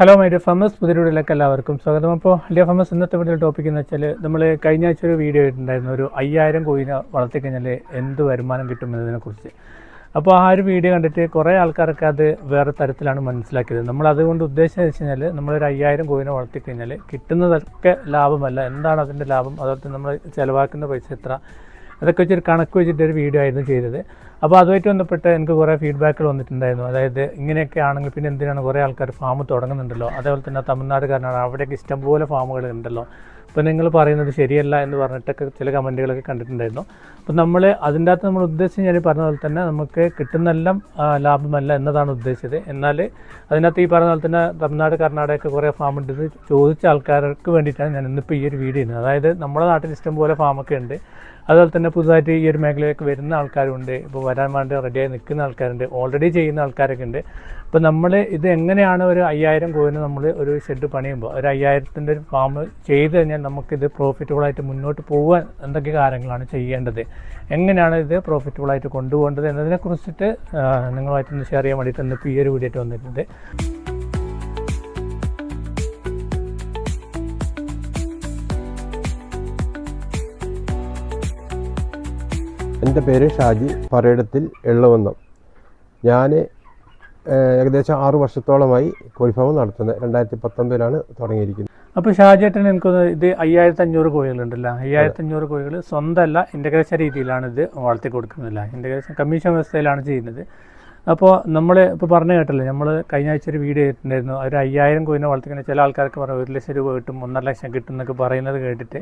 Hello my dear farmers പുതിയ വീഡിയോയിലേക്ക് എല്ലാവർക്കും സ്വാഗതം. അപ്പോൾ ഡിയർ ഫാമേഴ്സ് ഇന്നത്തെ വീഡിയോ ടോപ്പിക് എന്ന് വെച്ചാൽ നമ്മൾ കഴിഞ്ഞ ആഴ്ച ഒരു വീഡിയോ ഇട്ടുണ്ടായിരുന്നു ഒരു അയ്യായിരം കോയിനെ വളർത്തിക്കഴിഞ്ഞാൽ എന്ത് വരുമാനം കിട്ടും എന്നതിനെക്കുറിച്ച്. അപ്പോൾ ആ ഒരു വീഡിയോ കണ്ടിട്ട് കുറേ ആൾക്കാരൊക്കെ അത് വേറെ തരത്തിലാണ് മനസ്സിലാക്കിയത്. നമ്മൾ അതുകൊണ്ട് ഉദ്ദേശിച്ചത് വെച്ച് കഴിഞ്ഞാൽ നമ്മളൊരു അയ്യായിരം കോയിനെ വളർത്തിക്കഴിഞ്ഞാൽ കിട്ടുന്നതൊക്കെ ലാഭമല്ല. എന്താണ് അതിന്റെ ലാഭം? അതുപോലെ നമ്മൾ ചിലവാക്കുന്ന പൈസ എത്ര? അതൊക്കെ വെച്ചൊരു കണക്ക് വെച്ചിട്ട് ഒരു വീഡിയോ ആയിരുന്നു ചെയ്തത്. അപ്പോൾ അതുമായിട്ട് ബന്ധപ്പെട്ട് എനിക്ക് കുറേ ഫീഡ്ബാക്കുകൾ വന്നിട്ടുണ്ടായിരുന്നു. അതായത് ഇങ്ങനെയൊക്കെ ആണെങ്കിൽ പിന്നെ എന്തിനാണ് കുറേ ആൾക്കാർ ഫാം തുടങ്ങുന്നുണ്ടല്ലോ? അതേപോലെ തന്നെ തമിഴ്നാടുകാരനാണ് അവിടെയൊക്കെ ഇഷ്ടംപോലെ ഫാമുകൾ ഉണ്ടല്ലോ. അപ്പോൾ നിങ്ങൾ പറയുന്നത് ശരിയല്ല എന്ന് പറഞ്ഞിട്ടൊക്കെ ചില കമന്റുകളൊക്കെ കണ്ടിട്ടുണ്ടായിരുന്നു. അപ്പോൾ നമ്മൾ അതിന്റെ അകത്ത് നമ്മൾ ഉദ്ദേശിച്ച് ഞാൻ പറഞ്ഞ പോലെ തന്നെ നമുക്ക് കിട്ടുന്നെല്ലാം ലാഭമല്ല എന്നതാണ് ഉദ്ദേശിച്ചത്. എന്നാൽ അതിനകത്ത് ഈ പറഞ്ഞ പോലെ തന്നെ തമിഴ്നാട് കർണാടകയൊക്കെ കുറേ ഫാം ഉണ്ടെന്ന് ചോദിച്ച ആൾക്കാർക്ക് വേണ്ടിയിട്ടാണ് ഞാൻ ഇന്നിപ്പോൾ ഈ ഒരു വീഡിയോ ചെയ്യുന്നത് അതായത് നമ്മുടെ നാട്ടിൽ ഇഷ്ടംപോലെ ഫാമൊക്കെ ഉണ്ട്. അതുപോലെ തന്നെ പുതുതായിട്ട് ഈ ഒരു മേഖലയിലേക്ക് വരുന്ന ആൾക്കാരുണ്ട് ഇപ്പോൾ വരാൻ വേണ്ടി റെഡിയായി നിൽക്കുന്ന ആൾക്കാരുണ്ട് ഓൾറെഡി ചെയ്യുന്ന ആൾക്കാരൊക്കെ ഉണ്ട്. അപ്പോൾ നമ്മൾ ഇത് എങ്ങനെയാണ് ഒരു അയ്യായിരം കോയിന് നമ്മൾ ഒരു ഷെഡ് പണിയുമ്പോൾ ഒരു അയ്യായിരത്തിന്റെ ഒരു ഫാം ചെയ്ത് കഴിഞ്ഞാൽ നമുക്കിത് പ്രോഫിറ്റബിളായിട്ട് മുന്നോട്ട് പോകാൻ എന്തൊക്കെ കാര്യങ്ങളാണ് ചെയ്യേണ്ടത്? എങ്ങനെയാണ് ഇത് പ്രോഫിറ്റബിളായിട്ട് കൊണ്ടുപോകേണ്ടത് എന്നതിനെക്കുറിച്ചിട്ട് നിങ്ങളുമായിട്ടൊന്ന് ഷെയർ ചെയ്യാൻ വേണ്ടിയിട്ട് ഇന്നിപ്പോൾ ഈ ഒരു വീഡിയോ വന്നിട്ടുണ്ട്. എന്റെ പേര് ഷാജി പറയിടത്തിൽ എള്ളവന്നം. ഞാൻ ഏകദേശം ആറു വർഷത്തോളമായി കോഴിഫാം നടത്തുന്നത്. രണ്ടായിരത്തി പത്തൊമ്പതിലാണ് തുടങ്ങിയിരിക്കുന്നത്. അപ്പോൾ ഷാജേട്ടൻ എനിക്കൊന്ന് ഇത് അയ്യായിരത്തി അഞ്ഞൂറ് കോഴികളുണ്ടല്ലോ. അയ്യായിരത്തി അഞ്ഞൂറ് കോഴികൾ സ്വന്തമല്ല ഇന്റഗ്രേഷൻ രീതിയിലാണ് ഇത് വളർത്തി കൊടുക്കുന്നില്ല ഇന്റഗ്രേഷൻ കമ്മീഷൻ വ്യവസ്ഥയിലാണ് ചെയ്യുന്നത്. അപ്പോൾ നമ്മൾ ഇപ്പോൾ പറഞ്ഞു കേട്ടല്ലേ നമ്മൾ കഴിഞ്ഞ ആഴ്ച ഒരു വീഡിയോ ചെയ്തിട്ടുണ്ടായിരുന്നു ഒരു അയ്യായിരം കോയിനെ വളർത്തിക്കുന്ന ചില ആൾക്കാർക്ക് പറയും ഒരു ലക്ഷം രൂപ കിട്ടും ഒന്നര ലക്ഷം കിട്ടും എന്നൊക്കെ പറയുന്നത് കേട്ടിട്ട്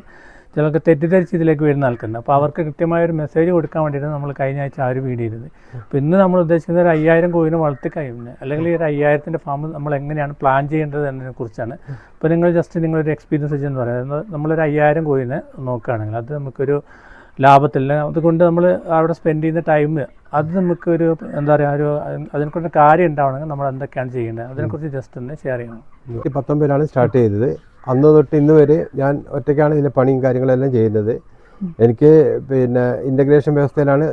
ചിലർക്ക് തെറ്റിദ്ധരിച്ച് ഇതിലേക്ക് വരുന്ന ആൾക്കുണ്ട് അപ്പോൾ അവർക്ക് കൃത്യമായ ഒരു മെസ്സേജ് കൊടുക്കാൻ വേണ്ടിയിട്ട് നമ്മൾ കഴിഞ്ഞ ആഴ്ച ആ ഒരു വീഡിയോ ചെയ്തത് അപ്പോൾ ഇന്ന് നമ്മൾ ഉദ്ദേശിക്കുന്നത് ഒരു അയ്യായിരം കോയിനെ വളർത്തി കഴിയുന്നത് അല്ലെങ്കിൽ ഈ ഒരു അയ്യായിരത്തിന്റെ ഫാം നമ്മൾ എങ്ങനെയാണ് പ്ലാൻ ചെയ്യേണ്ടത് എന്നതിനെ കുറിച്ചാണ്. അപ്പോൾ നിങ്ങൾ ജസ്റ്റ് നിങ്ങളൊരു എക്സ്പീരിയൻസ് വെച്ചെന്ന് പറയുന്നത് നമ്മളൊരു അയ്യായിരം കോയിനെ നോക്കുകയാണെങ്കിൽ അത് നമുക്കൊരു ലാഭത്തിൽ അതുകൊണ്ട് നമ്മൾ അവിടെ സ്പെൻഡ് ചെയ്യുന്ന ടൈം അത് നമുക്കൊരു എന്താ പറയുക ഒരു അതിനെക്കുറിച്ച് കാര്യം ഉണ്ടാവണമെങ്കിൽ നമ്മൾ എന്തൊക്കെയാണ് ചെയ്യേണ്ടത്? അതിനെക്കുറിച്ച് ജസ്റ്റ് ഒന്ന് ഷെയർ ചെയ്യണം. രണ്ടായിരത്തി പത്തൊമ്പതിലാണ് സ്റ്റാർട്ട് ചെയ്തത്. അന്ന് തൊട്ട് ഇന്ന് വരെ ഞാൻ ഒറ്റയ്ക്കാണ് ഇതിന്റെ പണിയും കാര്യങ്ങളെല്ലാം ചെയ്യുന്നത്. എനിക്ക് പിന്നെ ഇന്റഗ്രേഷൻ വ്യവസ്ഥയിലാണ്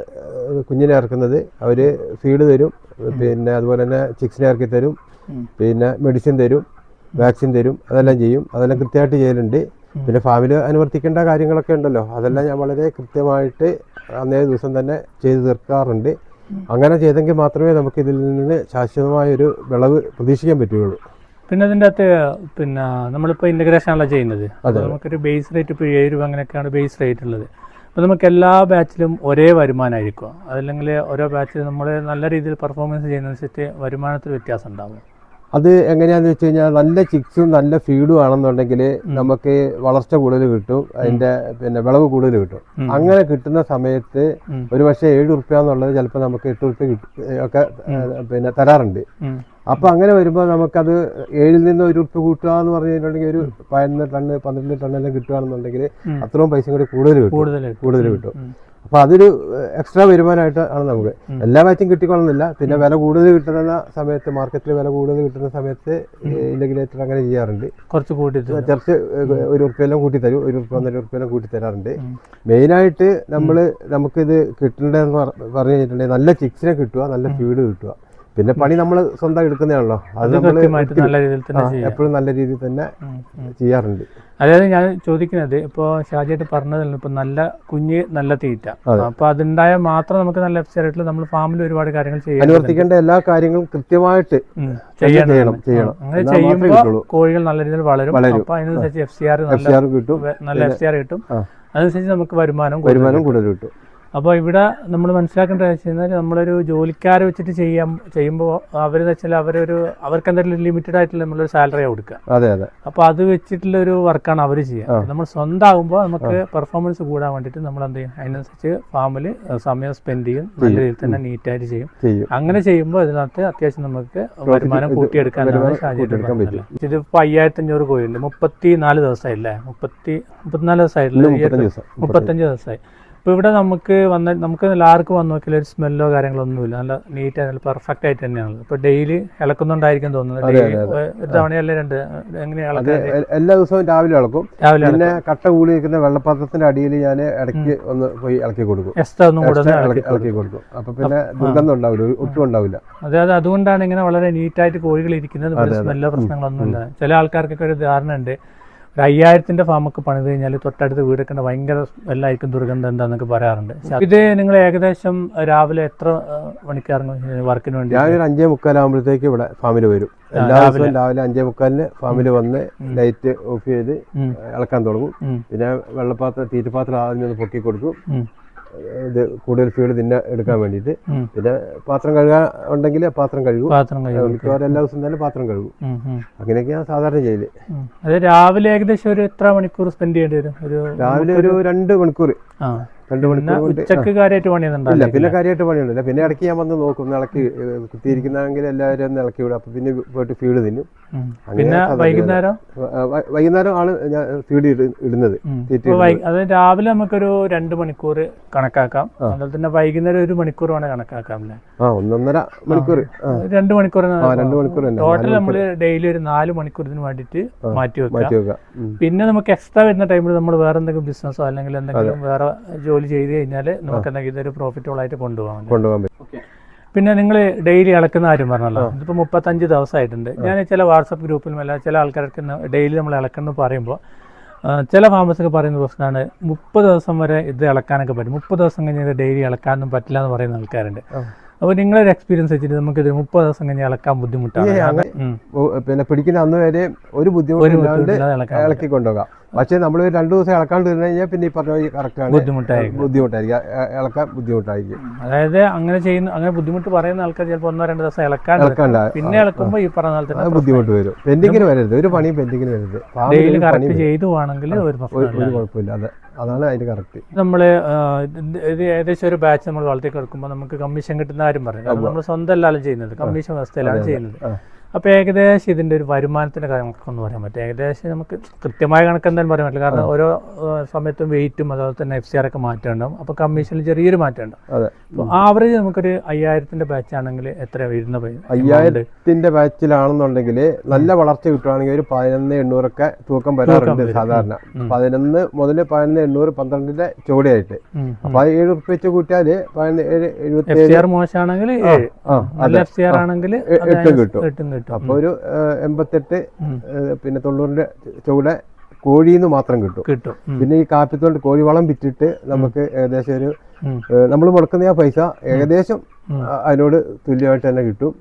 കുഞ്ഞിനെ ഇറക്കുന്നത്. അവർ ഫീഡ് തരും. പിന്നെ അതുപോലെ തന്നെ ചിക്സിനെ ഇറക്കി തരും. പിന്നെ മെഡിസിൻ തരും. വാക്സിൻ തരും. അതെല്ലാം ചെയ്യും. അതെല്ലാം കൃത്യമായിട്ട് ചെയ്യലുണ്ട്. പിന്നെ ഫാമിൽ അനുവർത്തിക്കേണ്ട കാര്യങ്ങളൊക്കെ ഉണ്ടല്ലോ. അതെല്ലാം ഞാൻ വളരെ കൃത്യമായിട്ട് അന്നേ ദിവസം തന്നെ ചെയ്തു തീർക്കാറുണ്ട്. അങ്ങനെ ചെയ്തെങ്കിൽ മാത്രമേ നമുക്ക് ഇതിൽ നിന്ന് ശാശ്വതമായ ഒരു വിളവ് പ്രതീക്ഷിക്കാൻ പറ്റുകയുള്ളൂ. പിന്നെ അതിന്റെ അകത്ത് പിന്നെ നമ്മളിപ്പോൾ ഇന്റഗ്രേഷൻ ആണല്ലോ ചെയ്യുന്നത്. അത്. നമുക്കൊരു ബേസ് റേറ്റ് ഇപ്പോൾ ഏഴ് രൂപ അങ്ങനെയൊക്കെയാണ് ബേസ് റേറ്റ് ഉള്ളത്. അപ്പോൾ നമുക്ക് എല്ലാ ബാച്ചിലും ഒരേ വരുമാനമായിരിക്കും. അതല്ലെങ്കിൽ ഓരോ ബാച്ചിലും നമ്മൾ നല്ല രീതിയിൽ പെർഫോമൻസ് ചെയ്യുന്നതനുസരിച്ച് വരുമാനത്തിൽ വ്യത്യാസം ഉണ്ടാവും. അത് എങ്ങനെയാന്ന് വെച്ച് കഴിഞ്ഞാൽ നല്ല ചിക്സും നല്ല ഫീഡും ആണെന്നുണ്ടെങ്കിൽ നമുക്ക് വളർച്ച കൂടുതൽ കിട്ടും അതിന്റെ പിന്നെ വിളവ് കൂടുതൽ കിട്ടും. അങ്ങനെ കിട്ടുന്ന സമയത്ത്. ഒരു പക്ഷേ ഏഴ് ഉറുപ്പ്യ എന്നുള്ളത് ചിലപ്പോൾ നമുക്ക് എട്ട് ഉറുപ്പ്യ ഒക്കെ പിന്നെ തരാറുണ്ട്. അപ്പൊ അങ്ങനെ വരുമ്പോൾ നമുക്കത് ഏഴിൽ നിന്ന് ഒരു ഉറുപ്പ്യ കൂട്ടുക എന്ന് പറഞ്ഞിട്ടുണ്ടെങ്കിൽ കഴിഞ്ഞിട്ടുണ്ടെങ്കിൽ ഒരു പതിനൊന്ന് ടണ്ണ് പന്ത്രണ്ട് ടണ്ണെല്ലാം കിട്ടുകയാണെന്നുണ്ടെങ്കിൽ അത്രയും പൈസ കൂടി കൂടുതൽ കിട്ടും. കൂടുതൽ കിട്ടും. ഉം. അപ്പൊ അതൊരു എക്സ്ട്രാ വരുമാനമായിട്ട് ആണ് നമുക്ക്. എല്ലാ ബാച്ചും കിട്ടിക്കൊള്ളുന്നില്ല. പിന്നെ വില കൂടുതൽ കിട്ടുന്ന സമയത്ത് മാർക്കറ്റിൽ വില കൂടുതൽ കിട്ടുന്ന സമയത്ത് ഇന്റഗ്രേറ്റർ അങ്ങനെ ചെയ്യാറുണ്ട്. കുറച്ച് കൂട്ടിയിട്ട്. ചർച്ച് ഒരു ഉറുപ്പ്യെല്ലാം കൂട്ടി തരും ഒരു ഉറുപ്പ് ഒന്നര ഉറുപ്പ്യെല്ലാം കൂട്ടി തരാറുണ്ട് മെയിനായിട്ട് നമ്മൾ നമുക്കിത് കിട്ടേണ്ടതെന്ന് പറ- പറഞ്ഞു കഴിഞ്ഞിട്ടുണ്ടെങ്കിൽ നല്ല ചിക്സിനെ കിട്ടുക നല്ല ഫീഡ് കിട്ടുക. പിന്നെ പണി നമ്മൾ സ്വന്തം എടുക്കുന്നതാണല്ലോ. അത് നമ്മൾ നല്ല രീതിയിൽ തന്നെ എപ്പോഴും നല്ല രീതിയിൽ തന്നെ. ചെയ്യാറുണ്ട്. അതായത് ഞാൻ ചോദിക്കുന്നത് ഇപ്പോൾ ഷാജിയായിട്ട് പറഞ്ഞതിൽ ഇപ്പോൾ നല്ല കുഞ്ഞ് നല്ല തീറ്റ. അപ്പോൾ അതുണ്ടായാൽ മാത്രം നമുക്ക് നല്ല എഫ്സൈറ്റിൽ നമ്മൾ ഫാമിൽ ഒരുപാട് കാര്യങ്ങൾ ചെയ്യാം അനുവർത്തിക്കേണ്ട എല്ലാ കാര്യങ്ങളും കൃത്യമായിട്ട് ചെയ്യണം. ചെയ്യണം അങ്ങനെ ചെയ്യുമ്പോൾ കോഴികൾ നല്ല രീതിയിൽ വളരും. അപ്പോൾ അതിനനുസരിച്ച് എഫ് സി ആർ കിട്ടും. നല്ല എഫ് സി ആർ കിട്ടും. അതനുസരിച്ച് നമുക്ക് വരുമാനം. വരുമാനം കൂടുതൽ കിട്ടും. അപ്പോൾ ഇവിടെ നമ്മൾ മനസ്സിലാക്കേണ്ടത് വെച്ച് കഴിഞ്ഞാൽ നമ്മളൊരു ജോലിക്കാരെ വെച്ചിട്ട് ചെയ്യാം ചെയ്യുമ്പോൾ അവരെന്ന് വെച്ചാൽ അവരൊരു അവർക്ക് എന്തെങ്കിലും ലിമിറ്റഡ് ആയിട്ടുള്ള നമ്മളൊരു സാലറിയാണ് കൊടുക്കുക. അതെ അതെ. അപ്പോൾ അത് വെച്ചിട്ടുള്ള ഒരു വർക്കാണ് അവർ ചെയ്യുക. നമ്മൾ സ്വന്തമാകുമ്പോൾ നമുക്ക് പെർഫോമൻസ് കൂടാൻ വേണ്ടിയിട്ട് നമ്മൾ എന്ത് ചെയ്യും? അതിനനുസരിച്ച് ഫാമിൽ സമയം സ്പെൻഡ് ചെയ്യും. നല്ല രീതിയിൽ തന്നെ നീറ്റായിട്ട് ചെയ്യും. ചെയ്യും. അങ്ങനെ ചെയ്യുമ്പോൾ ഇതിനകത്ത് അത്യാവശ്യം നമുക്ക് വരുമാനം കൂട്ടിയെടുക്കാനുള്ള സാഹചര്യം ഇതിപ്പോൾ അയ്യായിരത്തി അഞ്ഞൂറ് കോഴിയുണ്ട്. മുപ്പത്തി നാല് ദിവസമായില്ലേ മുപ്പത്തി മുപ്പത്തിനാല് ദിവസമായിട്ടില്ല മുപ്പത്തഞ്ച് ദിവസമായി അപ്പോൾ ഇവിടെ നമുക്ക് വന്ന നമുക്ക് എല്ലാവർക്കും വന്ന് നോക്കിയാൽ ഒരു സ്മെല്ലോ കാര്യങ്ങളോ ഒന്നുമില്ല നല്ല നീറ്റ് ആയിട്ട് പെർഫെക്റ്റ് ആയിട്ട് തന്നെയാണ്. ഇപ്പോൾ ഡെയിലി ഇളക്കുന്നുണ്ടായിരിക്കും തോന്നുന്നത് ഒരു തവണയല്ല രണ്ട് എങ്ങനെയാണ് എല്ലാ ദിവസവും രാവിലെ ഇളക്കും. രാവിലെ പിന്നെ കട്ട കൂടി നിൽക്കുന്ന വെള്ളപ്പാത്രത്തിന്റെ അടിയിൽ ഞാൻ ഇടയ്ക്ക് ഒന്ന് പോയി ഇളക്കി കൊടുക്കും. എക്സ്ട്രാ ഒന്നും കൂടെ ഇളക്കി കൊടുക്കും. അപ്പൊ പിന്നെ ദുർഗന്ധം ഉണ്ടാവില്ല ഒട്ടും ഉണ്ടാവില്ല. അതായത് അതുകൊണ്ടാണ് ഇങ്ങനെ വളരെ നീറ്റായിട്ട് കോഴികൾ ഇരിക്കുന്നത്. സ്മെല്ലോ പ്രശ്നങ്ങളൊന്നുമില്ല ചില ആൾക്കാർക്കൊക്കെ ഒരു ധാരണ ഉണ്ട്. ഒരു അയ്യായിരത്തിന്റെ ഫാമൊക്കെ പണിത് കഴിഞ്ഞാൽ തൊട്ടടുത്ത് വീടൊക്കെ ഭയങ്കര എല്ലായിരിക്കും ദുർഗന്ധം എന്താന്നൊക്കെ പറയാറുണ്ട്. ഇത് നിങ്ങൾ ഏകദേശം രാവിലെ എത്ര മണിക്ക് ഇറങ്ങും വർക്കിന് വേണ്ടി? രാവിലെ അഞ്ചേ മുക്കാലാകുമ്പോഴത്തേക്ക് ഇവിടെ ഫാമിൽ വരും. എല്ലാ ദിവസവും രാവിലെ. അഞ്ചേ മുക്കാലിന് ഫാമിൽ വന്ന് ലൈറ്റ് ഓഫ് ചെയ്ത്. ഇളക്കാൻ തുടങ്ങും. പിന്നെ വെള്ളപ്പാത്രം തീറ്റപ്പാത്രം ആദ്യം ഒന്ന് പൊക്കി കൊടുക്കും. ഇത് കൂടുതൽ ഫീഡ് തിന്നെ എടുക്കാൻ വേണ്ടിയിട്ട്. പിന്നെ പാത്രം കഴുകാൻ ഉണ്ടെങ്കിൽ പാത്രം കഴുകും. പാത്രം കഴുകും. മിക്കവാറും എല്ലാ ദിവസവും തന്നെ പാത്രം കഴുകും. അങ്ങനെയൊക്കെയാണ് സാധാരണ ചെയ്യൽ. അത് രാവിലെ ഏകദേശം ഒരു എത്ര മണിക്കൂർ സ്പെൻഡ് ചെയ്യേണ്ടി വരും? ഒരു രാവിലെ ഒരു രണ്ട് മണിക്കൂർ രണ്ട് പിന്നെ മണിക്കൂർ ഉച്ചയ്ക്ക് കാര്യമായിട്ട് പണിയുന്നുണ്ടല്ലോ ഇല്ല പിന്നെ കാര്യമായിട്ട് പണിയുണ്ടല്ല പിന്നെ ഇടയ്ക്ക് ഞാൻ വന്ന് നോക്കും ഇളക്കി കുത്തിയിരിക്കുന്നെങ്കിൽ എല്ലാവരും ഒന്ന് ഇളക്കി വിടും. അപ്പൊ പിന്നെ പോയിട്ട് ഫീഡ് തിന്നും. പിന്നെ വൈകുന്നേരം? വൈകുന്നേരം ആണ് ഞാൻ ഫീഡ് ഇടുന്നത്. അത് രാവിലെ നമുക്കൊരു രണ്ട് മണിക്കൂർ കണക്കാക്കാം. അതുപോലെ തന്നെ വൈകുന്നേരം ഒരു മണിക്കൂർ വേണേ കണക്കാക്കാം അല്ലേ ആ ഒന്നൊന്നര മണിക്കൂർ. രണ്ട് മണിക്കൂർ രണ്ട് മണിക്കൂർ ടോട്ടൽ നമ്മൾ ഡെയിലി ഒരു നാല് മണിക്കൂർ ഇതിന് വേണ്ടിയിട്ട് മാറ്റി വെക്കാം മാറ്റി വെക്കാം പിന്നെ നമുക്ക് എക്സ്ട്രാ വരുന്ന ടൈമിൽ നമ്മൾ വേറെ എന്തെങ്കിലും ബിസിനസ്സോ അല്ലെങ്കിൽ എന്തെങ്കിലും വേറെ ജോലി ചെയ്ത് കഴിഞ്ഞാൽ നമുക്ക് എന്തെങ്കിലും ഇതൊരു പ്രോഫിറ്റബിൾ ആയിട്ട് കൊണ്ടുപോകാം കൊണ്ടുപോകാൻ പറ്റും. പിന്നെ നിങ്ങൾ ഡെയിലി ഇളക്കുന്ന കാര്യം പറഞ്ഞല്ലോ. ഇതിപ്പോൾ മുപ്പത്തഞ്ച് ദിവസമായിട്ടുണ്ട് ഞാൻ ചില വാട്സപ്പ് ഗ്രൂപ്പിലും അല്ല ചില ആൾക്കാർക്ക് ഡെയിലി നമ്മൾ ഇളക്കുന്നു പറയുമ്പോൾ ചില ഫാമസൊക്കെ പറയുന്ന പ്രശ്നമാണ് മുപ്പത് ദിവസം വരെ ഇത് ഇളക്കാനൊക്കെ പറ്റും. മുപ്പത് ദിവസം കഴിഞ്ഞാൽ ഡെയിലി ഇളക്കാനൊന്നും പറ്റില്ല എന്ന് പറയുന്ന ആൾക്കാരുണ്ട്. അപ്പോൾ നിങ്ങളൊരു എക്സ്പീരിയൻസ് വെച്ചിട്ട് നമുക്ക് ഇത് മുപ്പത് ദിവസം കഴിഞ്ഞ് ഇളക്കാൻ ബുദ്ധിമുട്ടാണ്. പിന്നെ പിടിക്കുന്ന അന്ന് വരെ ഒരു ബുദ്ധിമുട്ടില്ലാണ്ട് ഇളക്കി കൊണ്ടുപോകാം. പക്ഷേ നമ്മൾ രണ്ടു ദിവസം ഇളക്കാണ്ട് ഇരുന്ന് കഴിഞ്ഞാൽ പിന്നെ ഈ പറഞ്ഞ കറക്റ്റാണ് ബുദ്ധിമുട്ടായിരിക്കും. ബുദ്ധിമുട്ടായിരിക്കും. ഇളക്കാൻ ബുദ്ധിമുട്ടായിരിക്കും. അതായത് അങ്ങനെ ചെയ്യുന്ന അങ്ങനെ ബുദ്ധിമുട്ട് പറയുന്ന ആൾക്കാർ ചിലപ്പോൾ ഒന്നോ രണ്ടോ ദിവസം ഇളക്കാൻ ഇളക്കണ്ട പിന്നെ ഇളക്കുമ്പോൾ ഈ പറഞ്ഞ തന്നെ ബുദ്ധിമുട്ട് വരും. പെൻഡിങ്ങിന് വരരുത്. ഒരു പണിയും പെൻഡിങ്ങിന് വരരുത്. ഡെയിലി കറക്റ്റ് ചെയ്തു പോവാണെങ്കിൽ ഒരു ഒരു കുഴപ്പമില്ല. അതെ അതാണ് അതിന്റെ കറക്റ്റ്. നമ്മൾ ഇത് ഏകദേശം ഒരു ബാച്ച് നമ്മൾ വളർത്തി കിടക്കുമ്പോൾ നമുക്ക് കമ്മീഷൻ കിട്ടുന്ന ആരും പറയും നമ്മൾ സ്വന്തം അല്ലാലും ചെയ്യുന്നത്. കമ്മീഷൻ വ്യവസ്ഥയിലാണ് ചെയ്യുന്നത്. അപ്പോൾ ഏകദേശം ഇതിന്റെ ഒരു വരുമാനത്തിന്റെ കണക്കൊന്നും പറയാൻ പറ്റും. ഏകദേശം നമുക്ക് കൃത്യമായ കണക്ക് എന്തായാലും പറയാൻ പറ്റില്ല. കാരണം ഓരോ സമയത്തും വെയിറ്റും അതുപോലെ തന്നെ എഫ് സി ആർ ഒക്കെ മാറ്റമുണ്ടാവും അപ്പോൾ കമ്മീഷനിൽ ചെറിയൊരു മാറ്റം ഉണ്ടാവും അതെ. അപ്പോൾ ആവറേജ് നമുക്കൊരു അയ്യായിരത്തിന്റെ ബാച്ച് ആണെങ്കിൽ എത്ര വരുന്ന അയ്യായിരത്തിന്റെ ബാച്ചിലാണെന്നുണ്ടെങ്കിൽ നല്ല വളർച്ച കിട്ടുവാണെങ്കിൽ ഒരു പതിനൊന്ന് എണ്ണൂറൊക്കെ തൂക്കം വരാറുണ്ട് സാധാരണ. പതിനൊന്ന് മുതൽ പതിനൊന്ന് എണ്ണൂറ് പന്ത്രണ്ടിന്റെ ചുവടെയായിട്ട്. അപ്പോൾ അപ്പൊ അത് ഏഴ് റുപ്യ വെച്ച് കൂട്ടിയാൽ പതിനൊന്ന് ഏഴ് എഴുപത്തി എഫ് സി ആർ മോശമാണെങ്കിൽ എഫ് സി ആർ ആണെങ്കിൽ എട്ടും കിട്ടും. കിട്ടും. അപ്പൊ ഒരു എൺപത്തെട്ട് പിന്നെ തൊണ്ണൂറിന്റെ ചുവടെ കോഴിന്ന് മാത്രം കിട്ടും. കിട്ടും. പിന്നെ ഈ കാപ്പിത്തോണ്ട് കോഴിവളം വിറ്റിട്ട് നമുക്ക് ഏകദേശം ഒരു നമ്മൾ മുടക്കുന്ന ആ പൈസ ഏകദേശം അതിനോട് തുല്യമായിട്ട് തന്നെ കിട്ടും.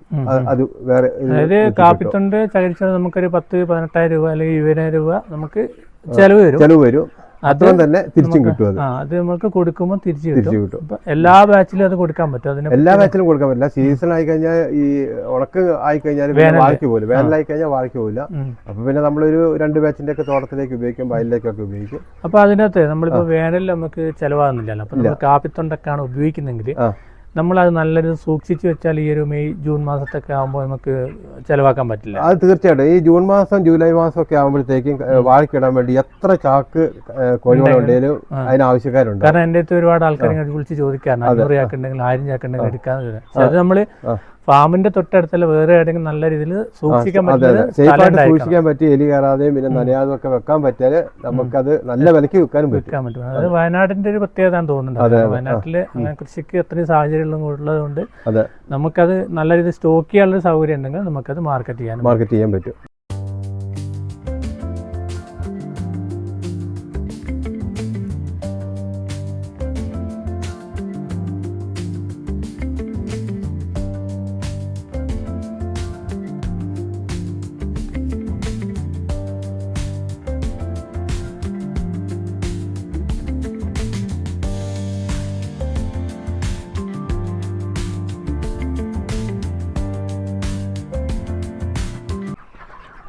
അത് വേറെ അതായത് കാപ്പിത്തൊണ്ട് ചകരിച്ചാൽ നമുക്കൊരു പത്ത് പതിനെട്ടായിരം രൂപ അല്ലെങ്കിൽ ഇരുപതിനായിരം രൂപ നമുക്ക് ചെലവ് വരും. ചെലവ് വരും. അത്രയും തന്നെ തിരിച്ചും കിട്ടും അത്. അത് നമുക്ക് കൊടുക്കുമ്പോൾ തിരിച്ചു തിരിച്ചു കിട്ടും. എല്ലാ ബാച്ചിലും അത് കൊടുക്കാൻ പറ്റും. അതിന് എല്ലാ ബാച്ചിലും കൊടുക്കാൻ പറ്റില്ല. സീസൺ ആയി കഴിഞ്ഞാൽ ഈ ഉണക്ക് ആയി കഴിഞ്ഞാൽ വാഴയ്ക്ക് പോലും വേനലായി കഴിഞ്ഞാൽ വാഴയ്ക്ക് പോകില്ല ഉം. അപ്പൊ പിന്നെ നമ്മളൊരു രണ്ട് ബാച്ചിന്റെ ഒക്കെ തോട്ടത്തിലേക്ക് ഉപയോഗിക്കും വയലിലേക്കൊക്കെ ഉപയോഗിക്കും. അപ്പൊ അതിനകത്ത് നമ്മളിപ്പോ വേനലിൽ നമുക്ക് ചെലവാകുന്നില്ലല്ലോ. അപ്പൊ നമ്മൾ കാപ്പിത്തൊണ്ടൊക്കെയാണ് ഉപയോഗിക്കുന്നെങ്കിൽ നമ്മളത് നല്ലൊരു സൂക്ഷിച്ചു വെച്ചാൽ ഈ ഒരു മെയ് ജൂൺ മാസത്തൊക്കെ ആകുമ്പോൾ നമുക്ക് ചിലവാക്കാൻ പറ്റില്ല. അത് തീർച്ചയായിട്ടും. ഈ ജൂൺ മാസം ജൂലൈ മാസം ഒക്കെ ആകുമ്പോഴത്തേക്കും വാഴക്കിടാൻ വേണ്ടി എത്ര ചാക്ക് ഏഹ്, അതിനാവശ്യക്കാരുണ്ട് ഉണ്ടെങ്കിലും അതിന് ആവശ്യക്കാരുണ്ട്. കാരണം എന്റെ അടുത്ത് ഒരുപാട് ആൾക്കാർ വിളിച്ച് ചോദിക്കാറുണ്ട്. അഞ്ഞൂറ് ചാക്കുണ്ടെങ്കിൽ ആയിരം ചാക്കുണ്ടെങ്കിൽ എടുക്കാന്ന് പക്ഷെ അത് നമ്മൾ ആ. ഫാമിന്റെ തൊട്ടടുത്തല്ല വേറെ ഏതെങ്കിലും നല്ല രീതിയിൽ സൂക്ഷിക്കാൻ പറ്റും സേഫ് അതെ. സൂക്ഷിക്കാൻ പറ്റി എലി കയറാതെയും പിന്നെ നനയാതും ഒക്കെ വെക്കാൻ പറ്റിയാൽ നമുക്കത് നല്ല വിലക്ക് വിൽക്കാനും വെക്കാൻ പറ്റും. അത് വയനാടിന്റെ ഒരു പ്രത്യേകത തോന്നുന്നുണ്ട്. വയനാട്ടിൽ അങ്ങനെ കൃഷിക്ക് അത്രയും സാഹചര്യങ്ങളും ഉള്ളത് കൊണ്ട് നമുക്കത് നല്ല രീതിയിൽ സ്റ്റോക്ക് ചെയ്യാനുള്ള സൗകര്യം ഉണ്ടെങ്കിൽ നമുക്കത് മാർക്കറ്റ് ചെയ്യാൻ മാർക്കറ്റ് ചെയ്യാൻ പറ്റും.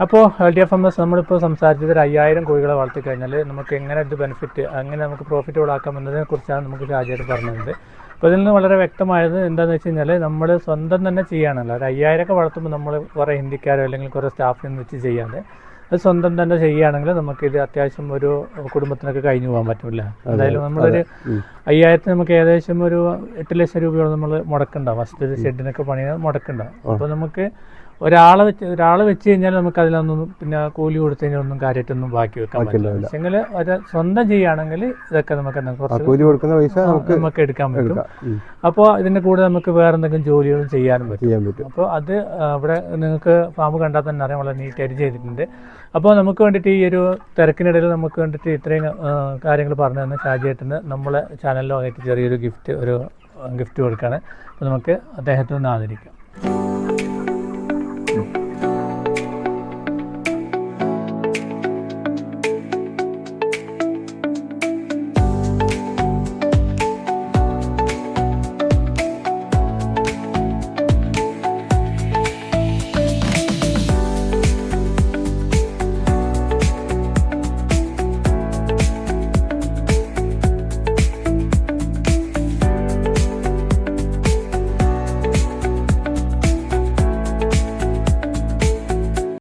അപ്പോൾ L D F M S നമ്മളിപ്പോൾ സംസാരിച്ചത് ഒരു അയ്യായിരം കോഴികളെ വളർത്തി കഴിഞ്ഞാൽ നമുക്ക് എങ്ങനെ ഇത് ബെനിഫിറ്റ് അങ്ങനെ നമുക്ക് പ്രോഫിറ്റ് ഉള്ളാക്കാം എന്നതിനെ കുറിച്ചാണ് നമുക്ക് ഷാജിയായിട്ട് പറഞ്ഞത് അപ്പോൾ ഇതിൽ നിന്ന് വളരെ വ്യക്തമായത് എന്താണെന്ന് വെച്ച് കഴിഞ്ഞാൽ നമ്മൾ സ്വന്തം തന്നെ ചെയ്യാണല്ലോ. ഒരു അയ്യായിരമൊക്കെ വളർത്തുമ്പോൾ നമ്മൾ കുറേ ഹിന്ദിക്കാരോ അല്ലെങ്കിൽ കുറേ സ്റ്റാഫിനെ വെച്ച് ചെയ്യാതെ അത് സ്വന്തം തന്നെ ചെയ്യുകയാണെങ്കിൽ നമുക്കിത് അത്യാവശ്യം ഒരു കുടുംബത്തിനൊക്കെ കഴിഞ്ഞു പോകാൻ പറ്റില്ല. എന്തായാലും നമ്മളൊരു അയ്യായിരത്തിന് നമുക്ക് ഏകദേശം ഒരു എട്ട് ലക്ഷം രൂപയോളം നമ്മൾ മുടക്കണ്ട ഫസ്റ്റ് ഷെഡിനൊക്കെ പണിയാൻ മുടക്കണ്ട അപ്പോൾ നമുക്ക് ഒരാളെ വെച്ച് ഒരാളെ വെച്ച് കഴിഞ്ഞാൽ നമുക്ക് അതിലൊന്നും പിന്നെ കൂലി കൊടുത്തു കഴിഞ്ഞാൽ ഒന്നും കാര്യമായിട്ടൊന്നും ബാക്കി വെക്കാൻ പറ്റില്ല. പക്ഷെങ്കിൽ ഒരു സ്വന്തം ചെയ്യുകയാണെങ്കിൽ ഇതൊക്കെ നമുക്ക് കുറച്ച് കൂലി കൊടുക്കുന്ന പൈസ നമുക്ക് നമുക്ക് എടുക്കാൻ പറ്റും. അപ്പോൾ ഇതിന്റെ കൂടെ നമുക്ക് വേറെ എന്തെങ്കിലും ജോലികളും ചെയ്യാനും പറ്റും. അപ്പോൾ അത് അവിടെ ഇവിടെ നിങ്ങൾക്ക് ഫാം കണ്ടാൽ തന്നെ അറിയാം വളരെ നീറ്റ് നീറ്റായിട്ട് ചെയ്തിട്ടുണ്ട്. അപ്പോൾ നമുക്ക് വേണ്ടിയിട്ട് ഈ ഒരു തിരക്കിനിടയിൽ നമുക്ക് വേണ്ടിയിട്ട് ഇത്രയും കാര്യങ്ങൾ പറഞ്ഞു തന്നെ ഷാജിയേട്ടന് നമ്മളെ ചാനലിലോ ആയിട്ട് ചെറിയൊരു ഗിഫ്റ്റ് ഒരു ഗിഫ്റ്റ് കൊടുക്കുകയാണ്. അപ്പോൾ നമുക്ക് അദ്ദേഹത്തെ ഒന്ന് ആദരിക്കാം.